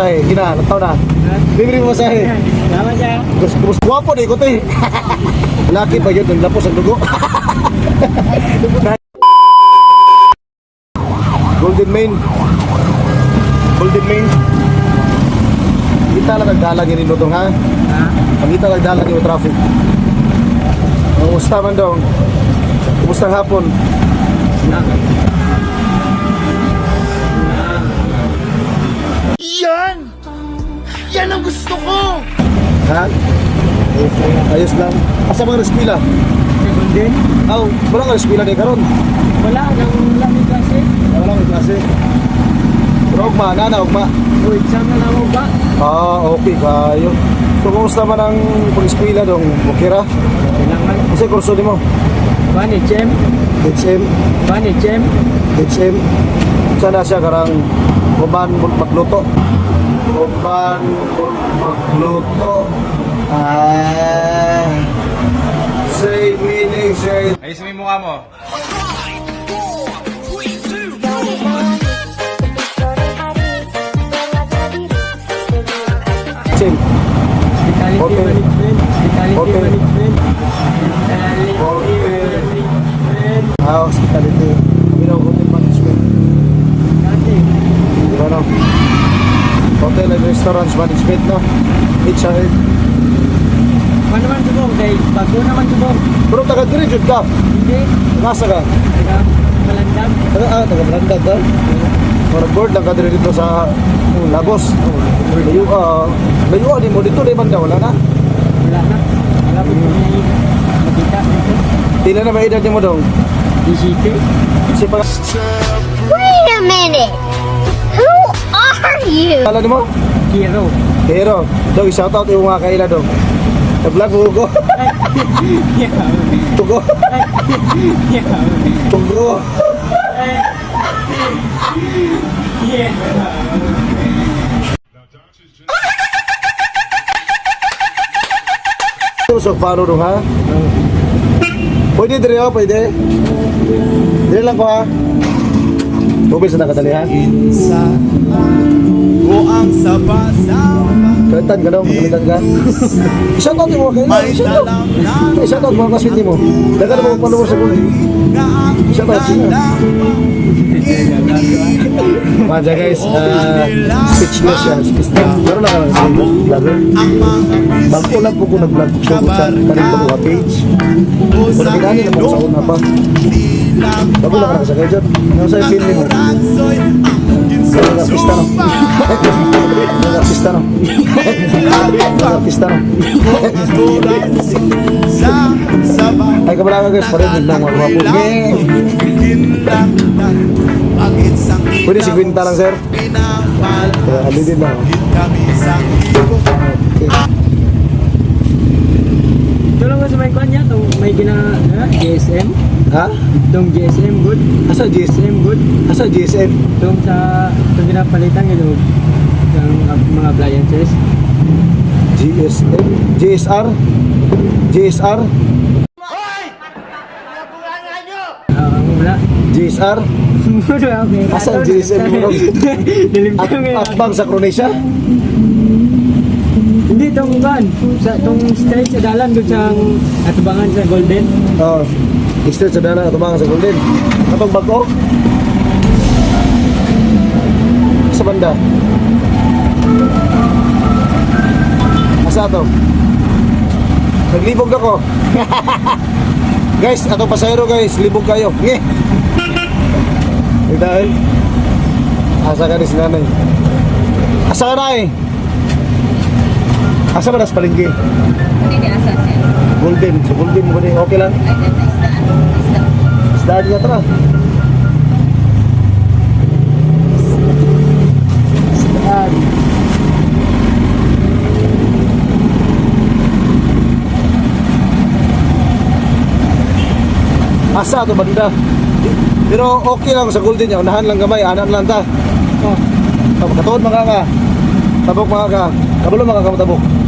Ay, gina, nataw na. Libre mo sa Salamat siya. Gusto gusto guwapo na ikot eh. Laki pa yun, ang lapos ang dugo. Golden Main. Golden Main. Kita lang nagdalang yun ino ha. Ha? Ang kita nagdalang yung traffic. Kumusta man dong? Kumusta ang hapon? Yan! Yan ang gusto ko! Ha? Ayos lang. Asa mga reskwila? Second din. Aw, wala ka reskwila din karon. Wala, nang lamig kasi. Wala ka klase. Pero ugma, nana, ugma. O, exam na lang mo ba? Ah, okay kayo. So, kumusta man ang pag-eskwela dong? Okay ra? Kailangan. Kasi kurso ni mo? Bani, Chem. HM? Bani, Chem. HM? Sana siya karang uban mo magluto. Uban mo magluto. Ah. Say meaning, say Ayusin mo yung mukha mo. Sim. Hospitality Hotel. Management. Hospitality Hotel. Management. Hospitality Hotel. Management. Ah, hospitality. Management. Dati. Ano? Hotel and restaurants management, no? HR. Ano naman subong? Kay bago naman subong. Pero taga-graduate ka. Hindi. Nasa ka? Taga Malandam. Taga, ah, taga Brandad ka? Or board lang ka din dito sa uh, Lagos. Layo, ah, layo din mo dito, di man daw, wala na. Wala na. Wala po kami makita dito. Tila na ba edad mo dong? DCT. Kasi pa, Wait a minute. You? kala mo? Kiro. Pero, dong, shoutout yung mga kaila dong. Nag-vlog mo ko. Tugo. Tugo. Yeah. So, paano dong ha? Pwede dire oh, pwede. Dire lang ko ha. Mobile sa nakadali ha. Ko ang sabasaw Kalitan ka daw, kalitan ka. I-shoutout mo kayo. May I-shoutout. dalam na I-shoutout mo ang kaswit mo. Dagan mo ang follower sa kulit. nga ang Shoutout sila. Mga guys, uh, speechless siya. Speechless. Meron na ka vlogger. Ang mga Bago lang po ko nag-vlog. So, sa kanil ko mga page. Kung nakilani na po sa una pa. Bago lang ka sa kayo dyan. Ano sa'yo feeling mo? Mga artista no. Mga artista no. Mga artista no. Ay kabala ka guys, parinig lang mga sang Pwede si Quinta lang sir. Kaya lang. Kami sang iko Ito lang sa may kanya. May gina... GSM. Ha? Itong GSM good. Asa GSM? Good. Asa GSM? Itong sa... Itong ginapalitan ito. Ng mga appliances. GSM? GSR? GSR? Ah, ang wala. GSR? Asan GSM mo nung? At, Nilimtang nga. at bang sa Cronesia? Hindi itong ban. Sa itong straight sa dalan doon sa atubangan sa Golden. Oo. Extend sa dala at umangan sa Golden. Atong bago? Sa banda? Asa to? Naglibog na ko. guys, atong pasayro guys, libog kayo. Nge! Ay dahil. Asa ka ni si nanay? Asa ka na eh? Asa ba nas palengke? Hindi asa siya. Golden. Sa Golden mo din. Okay lang. Ay, dito isda. Isda. Isdaan niya tara. Isdaan. Asa to banda? Pero okay lang sa Golden niya. Unahan lang gamay. Anan lang ta. Oh, Tabok katuod mga ka. Tabok mga ka. Kabalo mga ka matabok.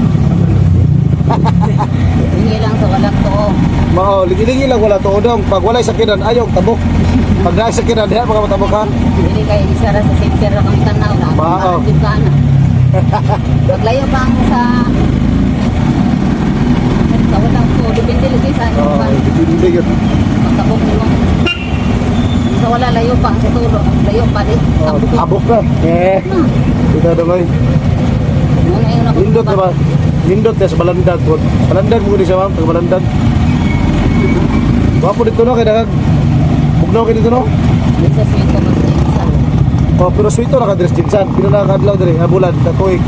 Hindi lang sa walang to. Mao, ligi-ligi lang wala tuodong. Pag walay sakinan, ayaw tabok. Pag naay sakinan, diha mga matabok ha. Hindi kay isa ra sa center ra kang tanaw na. Mao. Hindi ka na. Layo pa ang sa... Sa walang to. Depende lagi sa Oo, iba. hindi yun. Pagtabok mo. Sa wala layo pa. Sa tulo. Layo pa. Oh, Tabok ko. abok na. Eh, kita damay. Ano. Nindot na ba? Nindot na sa balandag. Balandag mo ni siya ma'am, taga balandag. Wapo dito no, kaya nagag. Bugnaw kayo dito no? Sa sweet ko mas isa. Oh, pero sweet to nakadress jinsan. Pila na kadlaw diri, ah, bulan, tatuig.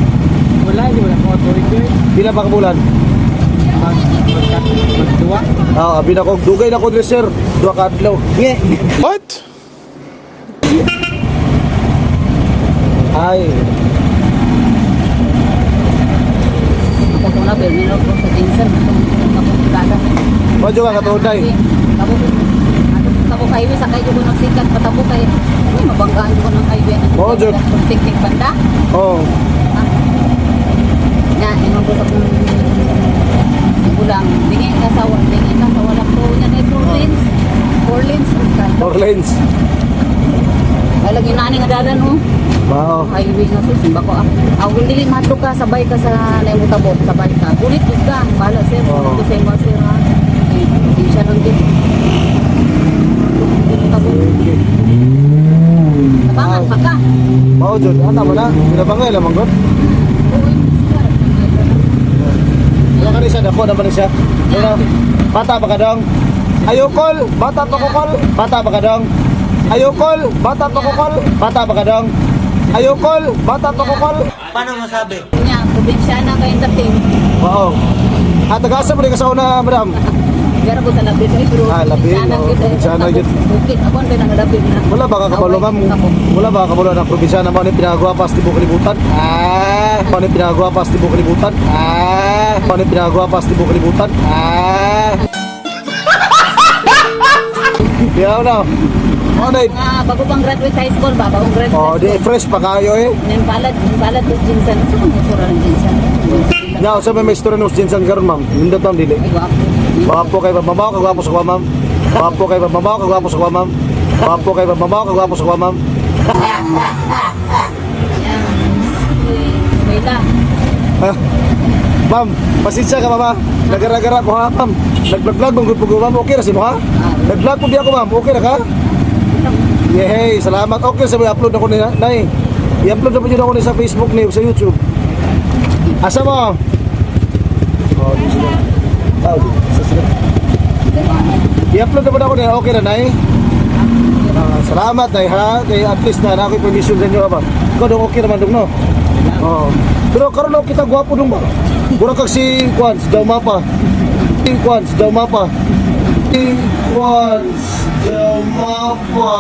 Wala, di wala ko doon. Pila pa ka bulan? Mag, mag, magduwa. Ah, abi na ko dugay na ko diri sir. Duha ka adlaw. Nge. What? Ay, Ako na pero meron ko sa Jinsan. Tapos lada. Mo ka katuod day. Tapos Tapos highway sa kayo ko nagsikat patabo kay Uy, mabanggaan ko ng highway. Oo, Jud. Teknik banda. Oh, Nga, inong ko sa kong bulang. Tingin ka sa tingin ka sa walang to niya na four lanes. Four lanes. four lanes. Ay lagi nani nga dadan oh. Mao. Highway nga sus, simba ko ah. Aw kung dili mato ka sabay ka sa nemo tabok, sabay ka. Kulit ka. Bala sir, Oo. ko sa imo sir ha. Eh, siya lang din. Tabok. Tabangan pa ka. Mao jud, ana man na. Pinabangay lamang gud. Wala ka ni siya, dako naman siya. Ano? Bata pa ka dong? Ayokol, bata pa ko kol. Bata pa ka dong? Ayokol, bata pa ko kol. Bata pa ka dong? Ayokol, bata pa ko kol. Nya, probinsya na kay entertain. Oo. At tagasa mo rin ka sa una, madam. Gara ko sa labit ay pero Ah, labit, probinsya na eh. na gid. Bukid ako ang pinangalabit na. Wala ba ka kabalo, ma'am? Wala ba ka kabalo ng probinsya na mo ni pinagwapas ti buko libutan? Ah, mo ni pinagwapas ti buko libutan? Ah, mo ni pinagwapas ti buko libutan? Ah. Yaw na. Oh, na. Nga, bago pang graduate high school ba? Bagong graduate Oh, high di fresh pa kayo eh. Nimpalad, nimpalad ko jinsan. Sa kung sura ng jinsan. Now, sa may story ng Jinsan karon ma'am. Nindot ma'am dili. Ay, Gwapo kay babaw, kagwapo sa kwa ma'am. Gwapo kay babaw, kagwapo sa kwa ma'am. Gwapo kay babaw, kagwapo sa kwa ma'am. Ha? Ma'am, pasensya ka mama. Nagara-gara ko ha, ma'am. Nag-vlog mong grupo ko, ma'am. Okay na si mo ha? Nag-vlog ko di ako, ma'am. Okay na ka? Yehey, salamat. Okay, sabi upload ako ni Nay. I-upload na po yun ako ni sa Facebook ni sa YouTube. Asa mo? Oh, dito. Oh, sila. I-upload na po na ako ni Okay na, Nay. Ah, salamat, Nay, ha? Kaya at least na na ako permission sa inyo, ba? Ikaw dong okay naman dong, no? Oo. Pero karon ako kita gwapo dong ba? Mura kag si Kwan, si Daw Mapa. Si Kwan, si Daw Mapa. Si Kwan, si Daw Mapa.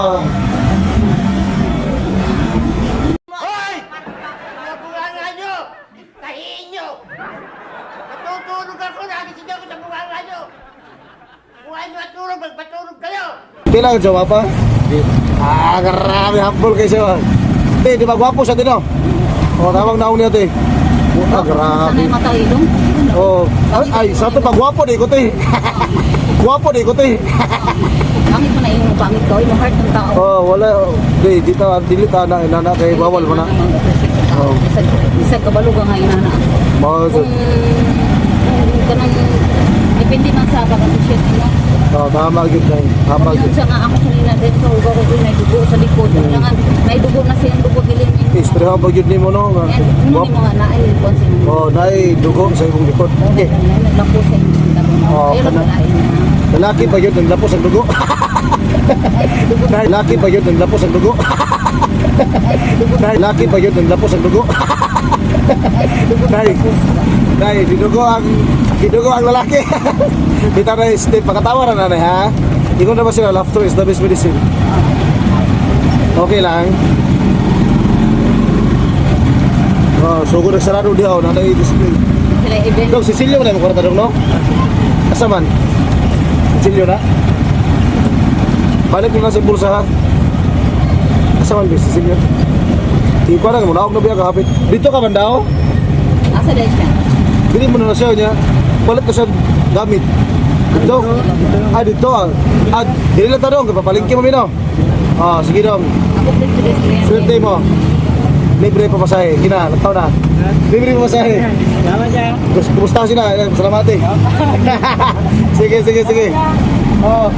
Matulog, magpatulog kayo! Kailangan Daw Mapa? Ah, grabe hapol kayo siya. Hindi, di ba gwapo siya din, no? O, tawag na ako niya, te. Ah, Sana grabe. yung mata ilong. Oh, ay, ay, sa ito pa, gwapo di ko, te. Gwapo di ko, te. Pangit mo na yung pangit ko. Yung heart ng tao. Oh, wala. Di, di ta, dili ta na, inana, kay bawal mo na. Oh. Isag, isag kabalog ang inana. Mga Kung, kung kanang, depende man sa pag-appreciate mo. Oh, tama gid na. Kung gid. siya nga ako kanina din sa ugaw ko may dugo sa likod. Kailangan, may dugo na siyang dugo dilin niya. History ha pag yun nimo no. nga. Mo nga na ay kung sino. Oh, nay dugo sa imong likod. Okay. Naglapo sa. Oo, Ayun lang kana-. Lalaki pa yun ang lapos ang dugo. Lalaki pa yun ang lapos ang dugo. Lalaki pa yun ang lapos ang dugo. Nay, nay, dinugo ang dinugo ang lalaki. Kita na step pakatawa na nanay ha. Ikaw na ba sila laughter is the best medicine. Okay lang. Oh, so kung nagsarado diha, nanay display. Sila event. Dong, Cecilio na yung kwarta dong, no? Asa man? Cecilio na? Balik mo na sa bulsa, ha? Asa man, Cecilio? Di ko na, muna ako na biya kahapit. Dito ka man daw? Asa dahil siya? Bili mo na na siya niya. Balik ko siya gamit. Dito? Ah, dito ah. Ah, dili lang tanong, kapapalingki mo mino. Ah, sige dong. Swerte mo. Libre pa masahe. Gina, nagtaw na. Libre pa masahe. Salamat siya. Kumusta sila? Salamati. sige, sige, sige. Oh.